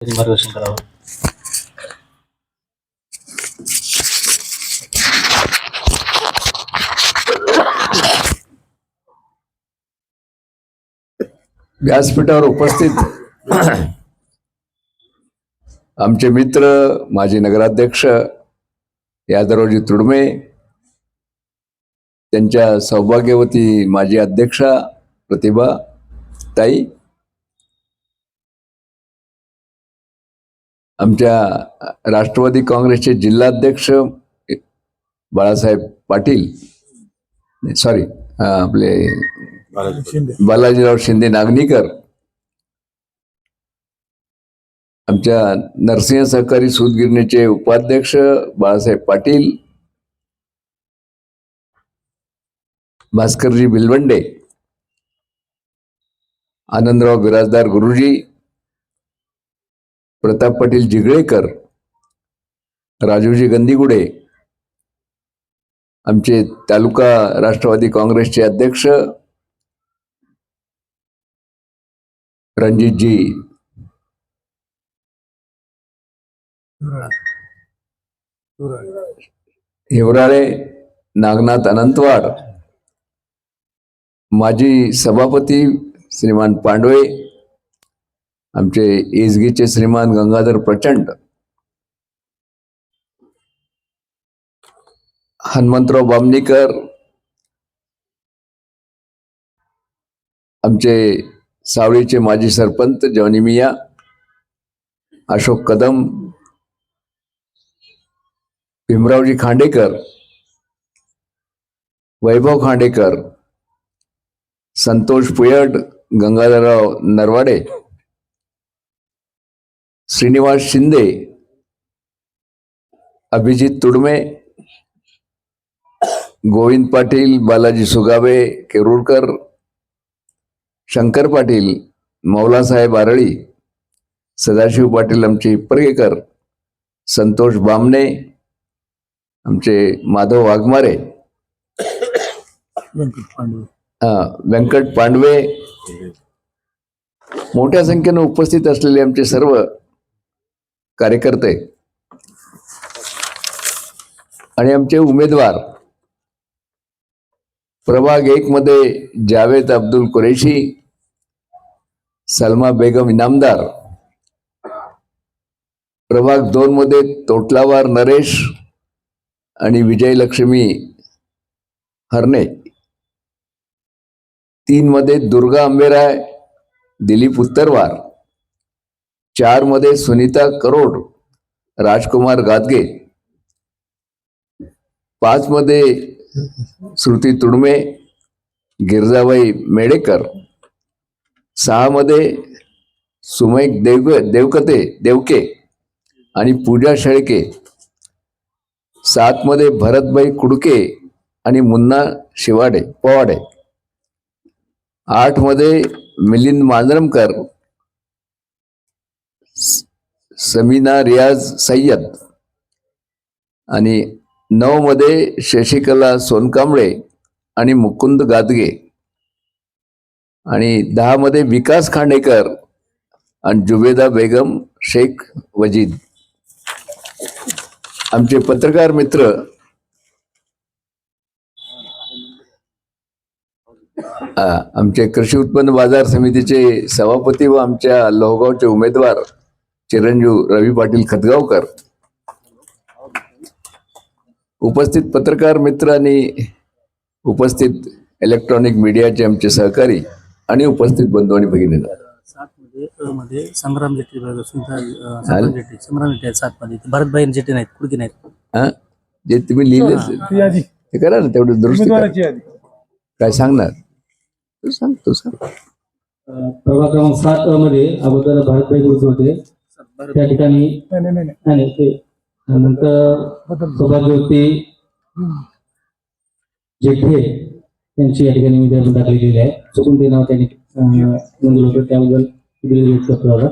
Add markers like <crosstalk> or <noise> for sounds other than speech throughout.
मार्गदर्शन करावं. व्यासपीठावर उपस्थित आमचे मित्र माजी नगराध्यक्ष यादवरावजी तुडमे त्यांच्या सौभाग्यवती माजी अध्यक्षा प्रतिभा ताई आमच्या राष्ट्रवादी काँग्रेसचे जिल्हाध्यक्ष बाळासाहेब पाटील सॉरी आपले बालाजीराव शिंदे नागनीकर आमच्या नरसिंह सहकारी सूतगिरणीचे उपाध्यक्ष बाळासाहेब पाटील भास्करजी बिलवंडे आनंदराव बिराजदार गुरुजी प्रताप पाटील जिगळेकर राजूजी गंदीगुडे आमचे तालुका राष्ट्रवादी काँग्रेसचे अध्यक्ष रणजितजी. हिवराळे नागनाथ अनंतवाड माजी सभापती श्रीमान पांडवे आमचे एसगीचे श्रीमान गंगाधर प्रचंड हनुमंतराव बामणीकर आमचे सावळीचे माजी सरपंच जॉनी मिया अशोक कदम भीमरावजी खांडेकर वैभव खांडेकर संतोष पुयड गंगाधरराव नरवाडे श्रीनिवास शिंदे अभिजित तुडमे गोविंद पाटील बालाजी सुगावे केरुरकर शंकर पाटील मौलासाहेब आरळी सदाशिव पाटील आमचे हिप्परगेकर संतोष बामणे आमचे माधव वाघमारे हा, व्यंकट पांडवे मोठ्या संख्येने उपस्थित असलेले आमचे सर्व कार्यकर्ते. आणि आमचे उमेदवार. प्रभाग एक मध्ये जावेद अब्दुल कुरेशी सलमा बेगम इनामदार. प्रभाग दोन मध्ये तोटलावार नरेश आणि विजयलक्ष्मी हरणे. तीन मध्ये दुर्गा आंबेराय दिलीप उत्तरवार. चारमध्ये सुनीता करोड राजकुमार गादगे. पाच मध्ये श्रुती तुडमे गिरजाबाई मेडेकर. सहा मध्ये सुमैक देव देवकते देवके आणि पूजा शेळके. सातमध्ये भरतबाई भरतभाई कुडके आणि मुन्ना शिवाडे पवाडे. आठमध्ये मिलिंद मांजरमकर समीना रियाज सय्यद. आणि नऊ मध्ये शशिकला सोनकांबळे आणि मुकुंद गादगे. आणि दहा मध्ये विकास खांडेकर आणि जुबेदा बेगम शेख वजीद. आमचे पत्रकार मित्र आमचे कृषी उत्पन्न बाजार समितीचे सभापती व आमच्या लोहगावचे उमेदवार चिरंजीव रवी पाटील खतगावकर. उपस्थित पत्रकार मित्र आणि उपस्थित इलेक्ट्रॉनिक मीडियाचे आमचे सहकारी आणि उपस्थित बंधू आणि भगिनी. सात मध्ये संग्राम अ, संग्राम जेट्टी संग्राम जेट्टी आहेत सात मध्ये भरतभाई जेट्टी नाहीत कुडकी नाहीत? हा? जे तुम्ही लिहिले ते करा ना तेवढं दुरुस्ती करा. काय सांगणार? तू सांग तू सांग. प्रभाग क्रमांक सात अ मध्ये अगोदर भारतभाई गुरुजी होते. त्या ठिकाणी नाही नाही नाही नाही, नाही ते नंतर बदल सौभाग्यवती जेठे त्यांची या ठिकाणी उमेदवारी दाखल आहे. चुकून ते नाव त्यांनी अं, नोंदवलं होतं. त्याबद्दल दिलेली व्यक्त दादा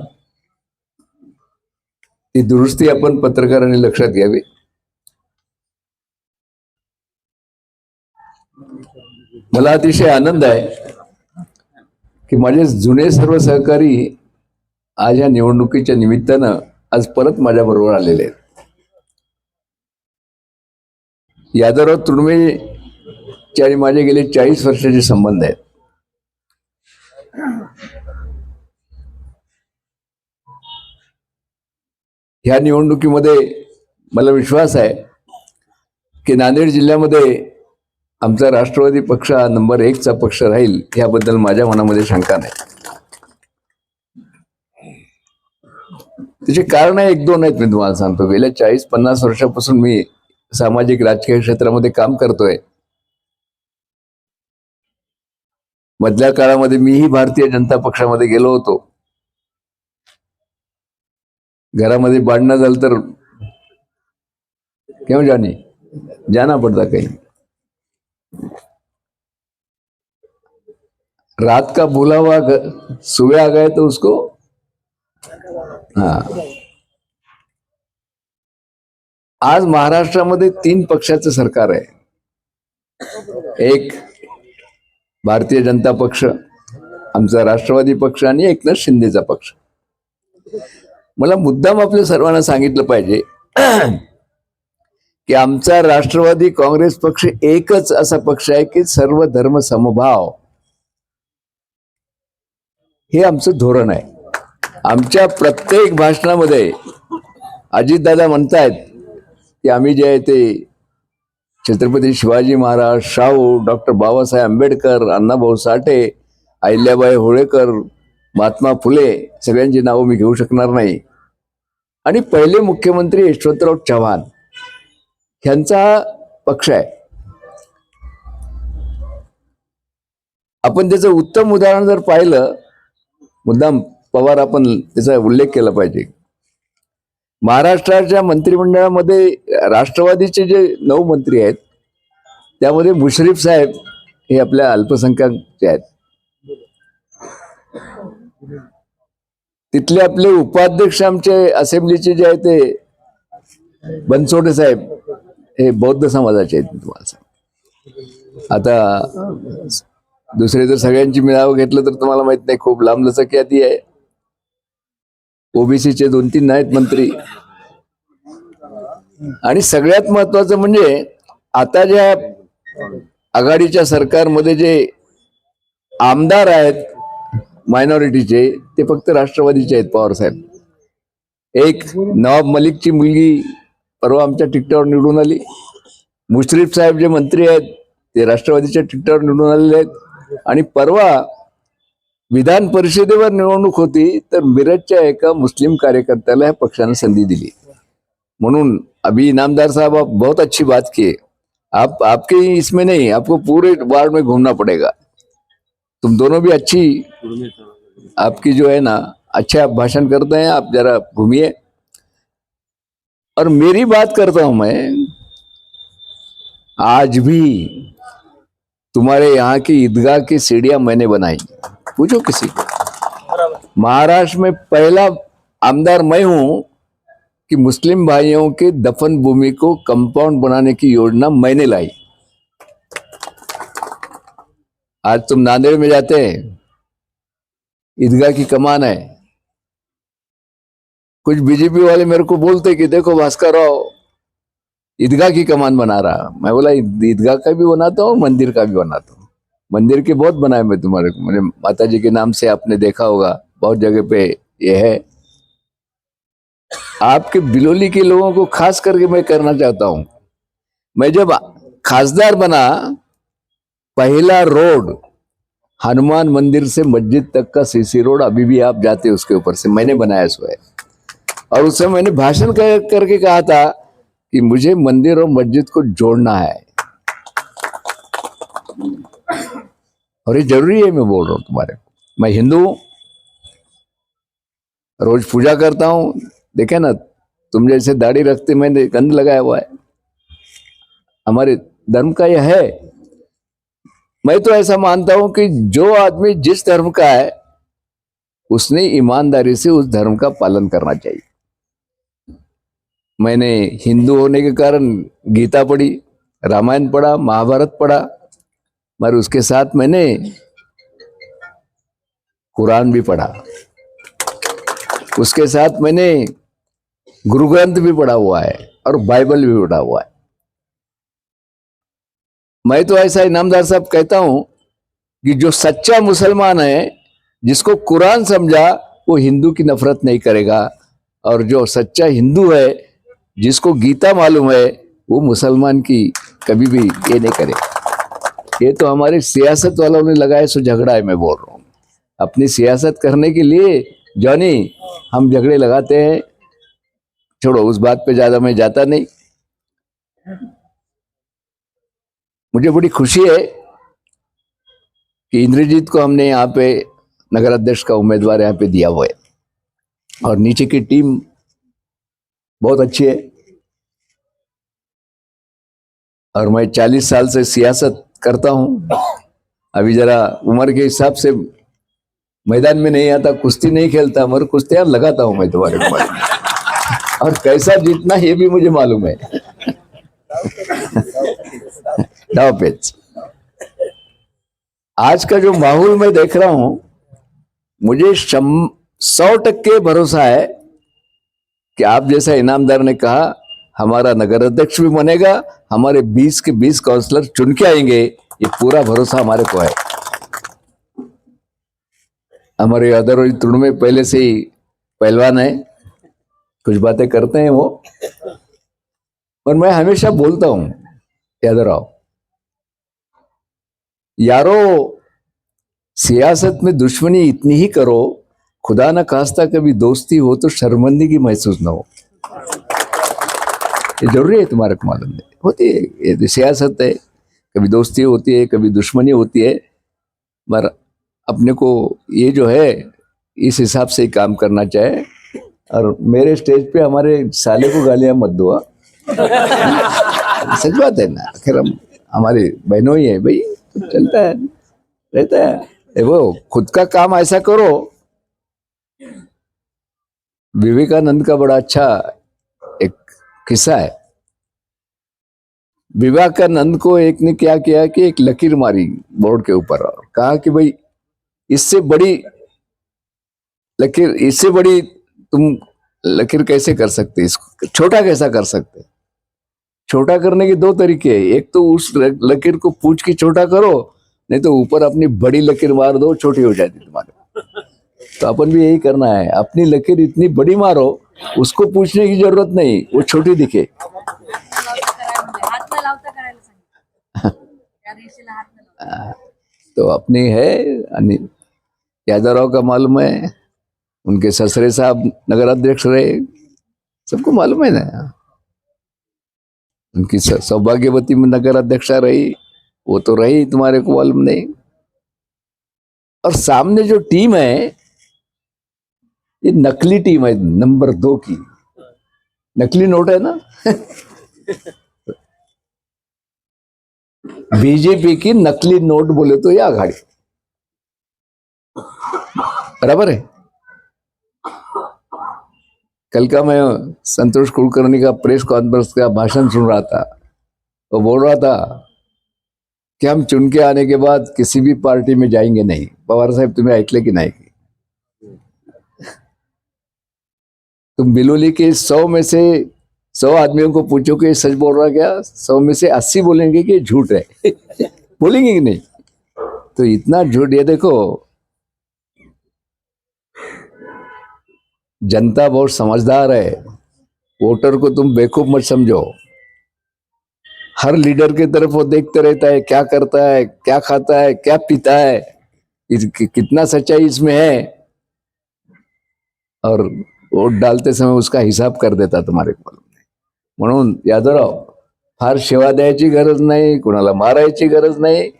ती दुरुस्ती आपण पत्रकारांनी लक्षात घ्यावी. मला अतिशय आनंद आहे की माझे जुने सर्व सहकारी आज या निवडणुकीच्या निमित्तानं आज परत माझ्याबरोबर आलेले आहेत. यादवराव तुडमेचे आणि माझे गेले चाळीस वर्षाचे संबंध आहेत. ह्या निवडणुकीमध्ये मला विश्वास आहे की नांदेड जिल्ह्यामध्ये आमचा राष्ट्रवादी पक्ष हा नंबर एकचा पक्ष राहील याबद्दल माझ्या मनामध्ये शंका नाही. त्याचे कारण एक दोन आहेत मी तुम्हाला सांगतो. गेल्या चाळीस पन्नास वर्षापासून मी सामाजिक राजकीय क्षेत्रामध्ये काम करतोय. मधल्या काळामध्ये मीही भारतीय जनता पक्षामध्ये गेलो होतो. घरामध्ये भांडणं झालं तर केव्हा जाने जाना पड़ता काही. रात का भूला हुआ सुबह आ गए तो उसको? आज महाराष्ट्रामध्ये तीन पक्षाचं सरकार आहे. एक भारतीय जनता पक्ष आमचा राष्ट्रवादी पक्ष आणि एकनाथ शिंदेचा पक्ष. मला मुद्दाम आपल्या सर्वांना सांगितलं पाहिजे की आमचा राष्ट्रवादी काँग्रेस पक्ष एकच असा पक्ष आहे की सर्व धर्म समभाव. हे आमचं धोरण आहे. आमच्या प्रत्येक भाषणामध्ये अजितदादा म्हणतायत की आम्ही जे आहे ते छत्रपती शिवाजी महाराज शाहू डॉक्टर बाबासाहेब आंबेडकर अण्णाभाऊ साठे अहिल्याबाई होळेकर महात्मा फुले सगळ्यांची नावं मी घेऊ शकणार नाही. आणि पहिले मुख्यमंत्री यशवंतराव चव्हाण ह्यांचा पक्ष आहे. आपण त्याचं उत्तम उदाहरण जर पाहिलं मुद्दाम पवार आपण त्याचा उल्लेख केला पाहिजे. महाराष्ट्राच्या मंत्रिमंडळामध्ये राष्ट्रवादीचे जे नऊ मंत्री आहेत त्यामध्ये मुश्रीफ साहेब हे आपल्या अल्पसंख्याकचे आहेत. तिथले आपले उपाध्यक्ष आमचे असेंब्लीचे जे आहे ते बनसोडे साहेब हे बौद्ध समाजाचे आहेत तुम्हाला आता दुसरे जर सगळ्यांची मिळावं घेतलं तर तुम्हाला माहीत नाही खूप लांब लचक यादी आहे. ओबीसीचे दोन तीन आहेत मंत्री. आणि सगळ्यात महत्वाचं म्हणजे आता ज्या आघाडीच्या सरकारमध्ये जे आमदार आहेत मायनॉरिटीचे ते फक्त राष्ट्रवादीचे आहेत पवार साहेब. एक नवाब मलिकची मुलगी परवा आमच्या तिकटावर निवडून आली. मुश्रीफ साहेब जे मंत्री आहेत ते राष्ट्रवादीच्या तिकटावर निवडून आलेले आहेत. आणि परवा विधान परिषदेवर निवडणूक होती, तर मिरजच्या एका मुस्लिम कार्यकर्त्याला या पक्षानं संधी दिली. म्हणून अभी इनामदार साहब, आप बहुत अच्छी बात किए. आप, आपके इसमें नहीं, आपको पूरे वार्ड में घूमना पड़ेगा. तुम दोनों भी अच्छी, आपकी जो है ना, अच्छे आप भाषण करते हैं, आप जरा घूमिए. और मेरी बात करता हूँ मैं, आज भी तुम्हारे यहाँ की ईदगाह की सीढ़ियाँ मैंने बनाई. पूछो किसी को। महाराष्ट्र में पहला आमदार मैं हूँ कि मुस्लिम भाइयों के दफन भूमि को कंपाउंड बनाने की योजना मैंने लाई। आज तुम नांदेड़ में जाते हैं। ईदगाह की कमान है। कुछ बीजेपी वाले मेरे को बोलते कि देखो भास्कर राव ईदगाह की कमान बना रहा। मैं बोला ईदगाह का भी बनाता हूँ मंदिर का भी बनाता हूँ। मंदिर के बहुत बनाए मैं तुम्हारे को। मैंने माता जी के नाम से आपने देखा होगा बहुत जगह पे ये है। आपके बिलोली के लोगों को खास करके मैं करना चाहता हूँ। मैं जब खासदार बना पहला रोड हनुमान मंदिर से मस्जिद तक का सीसी रोड अभी भी आप जाते हैं उसके ऊपर से मैंने बनाया सो है। और उस समय मैंने भाषण कर, करके कहा था कि मुझे मंदिर और मस्जिद को जोड़ना है। और ये ज़रूरी है मैं बोल रहा हूँ तुम्हारे मैं हिंदू हूँ, रोज पूजा करता हूँ, देखे ना, तुम जैसे दाढ़ी रखते मैंने गंध लगाया हुआ है। हमारे धर्म का यह है। मैं तो ऐसा मानता हूँ कि जो आदमी जिस धर्म का है, उसने ईमानदारी से उस धर्म का पालन करना चाहिए। मैंने हिंदू होने के कारण गीता पढ़ी, रामायण पढ़ा, महाभारत पढ़ा मगर उसके साथ मैंने कुरान भी पढ़ा। उसके साथ मैंने गुरु ग्रंथ भी पढ़ा हुआ है और बाइबल भी पढ़ा हुआ है। मैं तो ऐसा इनामदार साहब कहता हूँ कि जो सच्चा मुसलमान है, जिसको कुरान समझा, वो हिंदू की नफरत नहीं करेगा। और जो सच्चा हिंदू है, जिसको गीता मालूम है, वो मुसलमान की कभी भी ये नहीं करेगा। ये तो हमारे सियासत वालों ने लगाया सो झगड़ा है, मैं बोल रहा हूँ। अपनी सियासत करने के लिए, जॉनी, हम झगड़े लगाते हैं। छोड़ो, उस बात पे ज़्यादा मैं जाता नहीं। मुझे बड़ी खुशी है कि इंद्रजीत को हमने यहाँ पे नगर अध्यक्ष का उम्मीदवार यहाँ पे दिया हुआ है। और नीचे की टीम बहुत अच्छी है। और मैं चालीस साल से सियासत करता हूँ। अभी जरा उम्र के हिसाब से मैदान में नहीं आता, कुश्ती नहीं खेलता, मगर कुश्तियाँ लगाता हूँ मैं तुम्हारे को और कैसा जीतना ये भी मुझे मालूम है। दाव पेच। आज का जो माहौल मैं देख रहा हूँ, मुझे सौ टक्के भरोसा है कि आप जैसा इनामदार ने कहा, हमारा नगर अध्यक्ष भी बनेगा हमारे 20 के 20 काउंसलर चुन के आएँगे, ये पूरा भरोसा हमारे को है। हमारे अदर तुण में पहले से ही पहलवान है। कुछ बातें करते हैं वो। और मैं हमेशा बोलता हूँ याद रहो यारो, सियासत में दुश्मनी इतनी ही करो, खुदा ना खास्ता कभी दोस्ती हो तो शर्मिंदगी महसूस ना हो। ये ज़रूरी है तुम्हारे को मालूम है होती है, ये तो सियासत है, कभी दोस्ती होती है, कभी दुश्मनी होती है, मगर अपने को ये जो है, इस हिसाब से काम करना चाहे और मेरे स्टेज पे हमारे साले को गालियाँ मत दो हाँ। सच बात है ना, आखिर हम, हमारी बहनों ही है भाई, चलता है, रहता है। वो खुद का काम ऐसा करो। विवेकानंद का बड़ा अच्छा किस्सा है। विवेकानंद को एक ने क्या किया कि एक लकीर मारी बोर्ड के ऊपर और कहा कि भाई, इससे बड़ी लकीर, इससे बड़ी तुम लकीर कैसे कर सकते? इसको छोटा कैसा कर सकते? छोटा करने के दो तरीके हैं। एक तो उस लकीर को पूछ के छोटा करो, नहीं तो ऊपर अपनी बड़ी लकीर मार दो, छोटी हो जाती तुम्हारे। तो अपन भी यही करना है। अपनी लकीर इतनी बड़ी मारो उसको पूछने की ज़रूरत नहीं, वो छोटी दिखे। <laughs> तो अपनी है यादवराव का मालूम है, उनके ससरे साहब नगर अध्यक्ष रहे, सबको मालूम है ना। उनकी सौभाग्यवती में नगर अध्यक्षा रही, वो तो रही, तुम्हारे को मालूम नहीं। और सामने जो टीम है ये नकली टीम है नंबर दो की। नकली नोट है ना? <laughs> बीजेपी की नकली नोट बोले तो ये आघाड़ी। बराबर है? कल का मैं संतोष कुलकर्णी का प्रेस कॉन्फ्रेंस का भाषण सुन रहा था। वो बोल रहा था कि हम चुन के आने के बाद किसी भी पार्टी में जाएँगे नहीं। पवार साहब, तुम्हें ऐकले की नाही तुम बिलोली के सौ में से सौ आदमियों को पूछो कि सच बोल रहा क्या? सौ में से अस्सी बोलेंगे कि झूठ है। <laughs> बोलेंगे कि नहीं? तो इतना झूठ, ये देखो, जनता बहुत समझदार है। वोटर को तुम बेवकूफ़ मत समझो। हर लीडर की तरफ़ वो देखते रहता है, क्या करता है, क्या खाता है, क्या पीता है। इस- कितना सच्चाई इसमें है। और वोट डालते समय उसका हिसाब कर देता तुम्हारे को म्हणून यादवराव फार सेवा द्यायची गरज नाही कुणाला मारायची गरज नाही.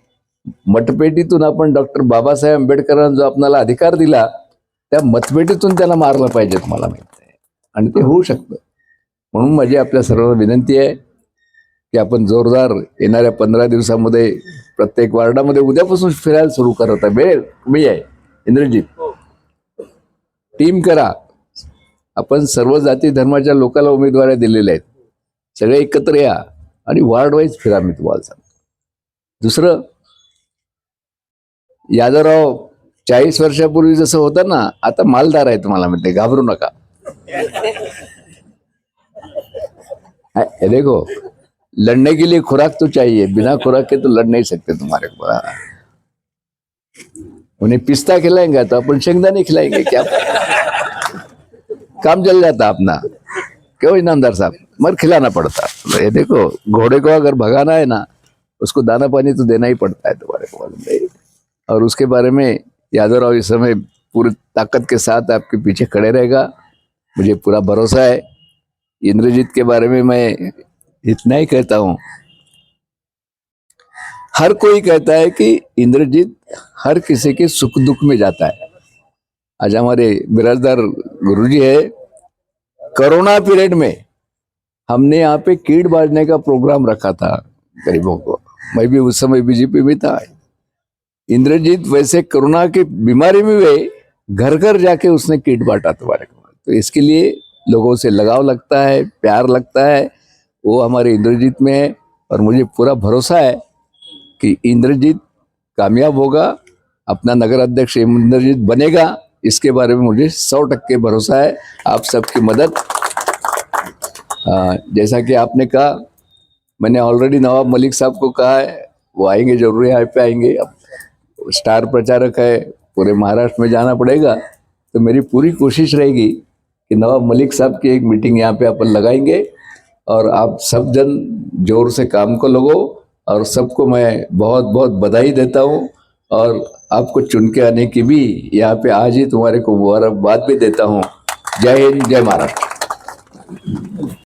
मतपेटीतून आपण डॉक्टर बाबासाहेब आंबेडकरांना जो आपल्याला अधिकार दिला त्या मतपेटीतून त्याला मारलं पाहिजे तुम्हाला माहीत आहे. आणि ते होऊ शकतं. म्हणून माझी आपल्या सर्वांना विनंती आहे की आपण जोरदार येणाऱ्या पंधरा दिवसामध्ये प्रत्येक वार्डामध्ये उद्यापासून फिरायला सुरू करत आहे. वेळ मी आहे. इंद्रजीत टीम करा. आपण सर्व जाती धर्माच्या लोकांना उमेदवाऱ्या दिलेल्या आहेत. सगळे एकत्र या आणि वार्ड वाईज फिरा मी तुम्हाला सांगतो. दुसरं यादवराव चाळीस वर्षापूर्वी जसं होतं ना आता मालदार आहे तुम्हाला म्हणते घाबरू नका. देखो लड़ने के लिए खुराक तो चाहिए बिना खुराक के तो लड़ नहीं सकते तुम्हारे को. उन्हें पिस्ता खिलाएंगे तो अपन शेंगदाने खिलाएंगे क्या? काम चल जाता अपना। क्यों इनामदार साहब? मगर खिलाना पड़ता। ये देखो, घोड़े को अगर भगाना है ना, उसको दाना पानी तो देना ही पड़ता है तुम्हारे को और उसके बारे में यादव राव इस समय पूरी ताकत के साथ आपके पीछे खड़े रहेगा। मुझे पूरा भरोसा है। इंद्रजीत के बारे में मैं इतना ही कहता हूँ। हर कोई कहता है कि इंद्रजीत हर किसी के सुख दुख में जाता है। आज हमारे बिराजदार गुरुजी है, कोरोना पीरियड में हमने यहाँ पे कीड़ बाजने का प्रोग्राम रखा था गरीबों को। मैं भी उस समय बीजेपी में था। इंद्रजीत वैसे कोरोना की बीमारी में वे घर घर जाके उसने कीट बांटा तुम्हारे को। तो इसके लिए लोगों से लगाव लगता है, प्यार लगता है। वो हमारे इंद्रजीत में है और मुझे पूरा भरोसा है कि इंद्रजीत कामयाब होगा, अपना नगर अध्यक्ष इंद्रजीत बनेगा। इसके बारे में मुझे सौ टक्के भरोसा है। आप सबकी मदद। आ, जैसा कि आपने कहा मैंने ऑलरेडी नवाब मलिक साहब को कहा है वो आएँगे ज़रूर यहाँ पे आएँगे। अब स्टार प्रचारक है पूरे महाराष्ट्र में जाना पड़ेगा। तो मेरी पूरी कोशिश रहेगी कि नवाब मलिक साहब की एक मीटिंग यहाँ पे अपन लगाएँगे और आप सब जन ज़ोर से काम को लगो और सबको मैं बहुत बहुत बधाई देता हूँ और आपको चुन के आने की भी यहाँ पे आज ही तुम्हारे को मुबारकबाद भी देता हूँ। जय हिंद जय महाराष्ट्र।